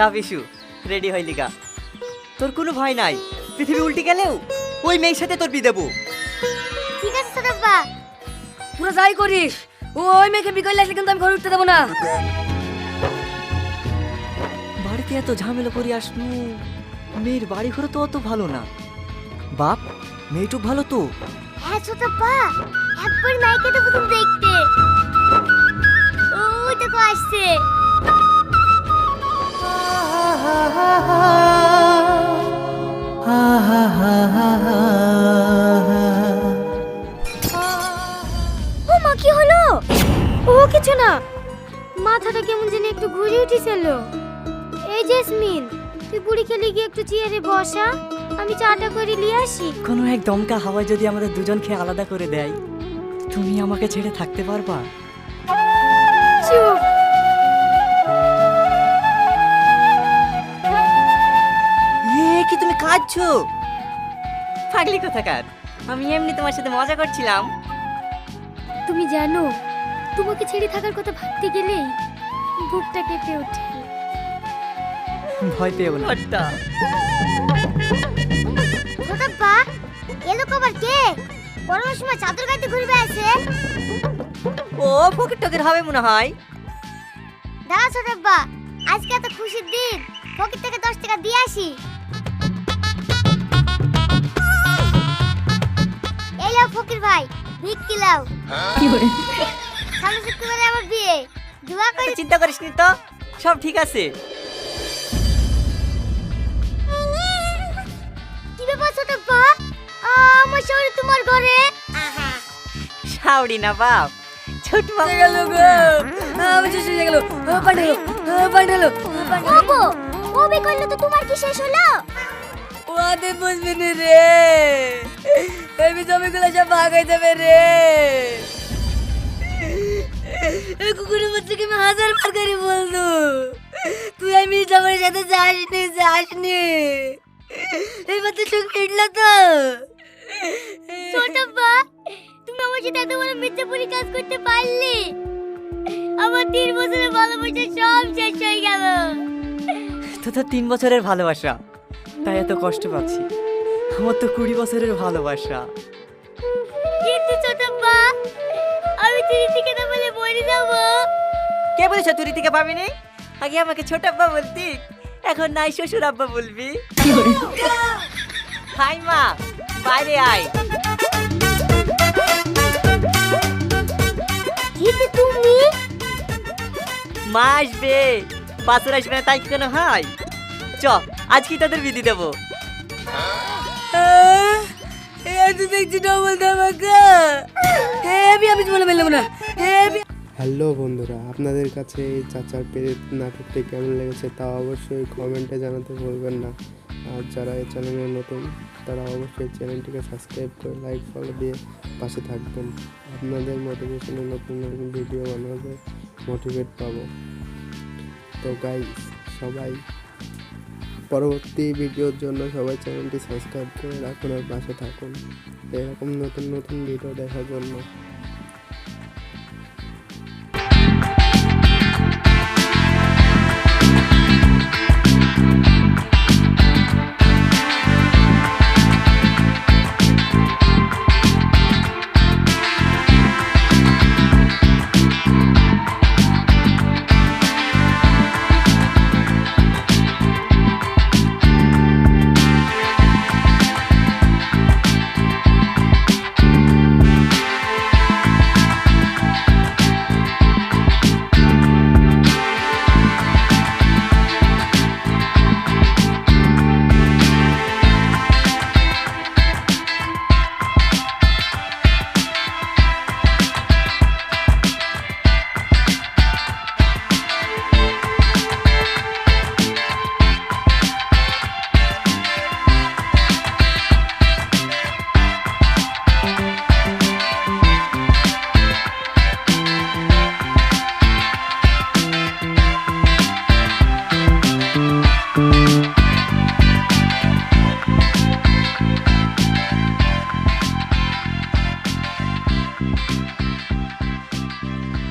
যা বিশু রেডি হইলি গা তোর কোনো ভয় নাই পৃথিবী উল্টে গেলেও ওই মেয়ের সাথে তোর বিয়ে দেবো। ঠিক আছে ছোটব্বা তোরা যাই করিস ওই মেয়েকে বিকালে আসলে কিন্তু আমি ঘরে উঠতে দেবো না। বাড়িতে এত ঝামেলা করে আসনু মেয়ের বাড়ি ঘরে তো অত ভালো না। বাপ মেয়েটুক ভালো তো? হ্যাঁ ছোটব্বা একবার মাইকে তো প্রথম দেখতে। ওই দেখো আসছে। ও মা, কি হলো? ও, কিছু না। মাথাটা কেমন যেন একটু ঘুরে উঠেছিল। এই জেসমিন, তুই বুড়ি খেলে গিয়ে একটু চেয়ারে বসা আমি চাটা করে নিয়ে আসি। কোনো এক দমকা হাওয়ায় যদি আমাদের দুজনকে আলাদা করে দেয়, তুমি আমাকে ছেড়ে থাকতে পারবা? কাঁদছো পাগলি কোথাকার? আমি এমনি তোমার সাথে মজা করছিলাম। তুমি জানো তোমাকে ছেড়ে থাকার কথা ভাবতে গেলেই বুকটা কেঁপে ওঠে। ভয় পেও না। ছোটপ্পা এলো কবার কে? পড়ানোর সময় চাদর গাইতে ঘুরবে আছে। ও ফকির টকির হবে মনে হয়। দাঁড়া ছোটপ্পা আজকে এত খুশির দিন। পকেট থেকে দশ টাকা দিয়ে আসি। ফকির ভাই ভিক্ষি লাও। সামনে শুক্রবারে আমার বিয়ে। দোয়া করি চিন্তা করিস নি তো সব ঠিক আছে। কি ব্যাপার ছোটপ্পা আমার শরীর তোমার ঘরে? সাউরি না বাপ ছোট গেল গো। হয়ে ওগো ও বি করলে তো তোমার কি শেষ হলো? ওয়াদে বুঝবি নি রে? আমি জমিগুলো সব ভাগ হয়ে যাবে রে। এই কুকুরের বাচ্চাকে আমি হাজার বার করে বলতো তুই আমি সবার সাথে যাসনি যাসনি। এই বাচ্চা চোখ ফিরলো তো। ছোটব্বা তুমি আমার সাথে এত বড় মিথ্যাপুরি কাজ করতে পারলে? আমার তিন বছরের ভালোবাসা সব শেষ হয়ে গেল। তো তো তিন বছরের ভালোবাসা। তাই এত কষ্ট পাচ্ছি। আমার তো কুড়ি বছরের ভালোবাসা। কিন্তু ছোটব্বা আমি তিন থেকে না বলে মরে যাব। কে বলেছে তুই থেকে পাবি নি আগে আমাকে ছোট আব্বা বলতি এখন নাই শ্বশুর আব্বা বলবি। হাই মা বাইরে আয়। কিন্তু তুমি? মা আসবে বাসুর আসবে না তাই কেন কোনো হয়? চ। আজ তাদের বিধি দেবো। দেখছি ডবল ধামাকা। হেবি আমি তোমার মেলাম না। হেবি হ্যালো বন্ধুরা আপনাদের কাছে এই চাচার পেরেত নাটকটি কেমন লেগেছে তা অবশ্যই কমেন্টে জানাতে ভুলবেন না। আর যারা এই চ্যানেলে নতুন তারা অবশ্যই চ্যানেলটিকে সাবস্ক্রাইব করে লাইক ফলো দিয়ে পাশে থাকবেন। আপনাদের মোটিভেশনে নতুন নতুন ভিডিও বানাবে মোটিভেট পাবো। তো গাই সবাই পরবর্তী ভিডিওর জন্য সবাই চ্যানেলটি সাবস্ক্রাইব করে রাখুন আর পাশে থাকুন। এরকম নতুন নতুন ভিডিও দেখার জন্য।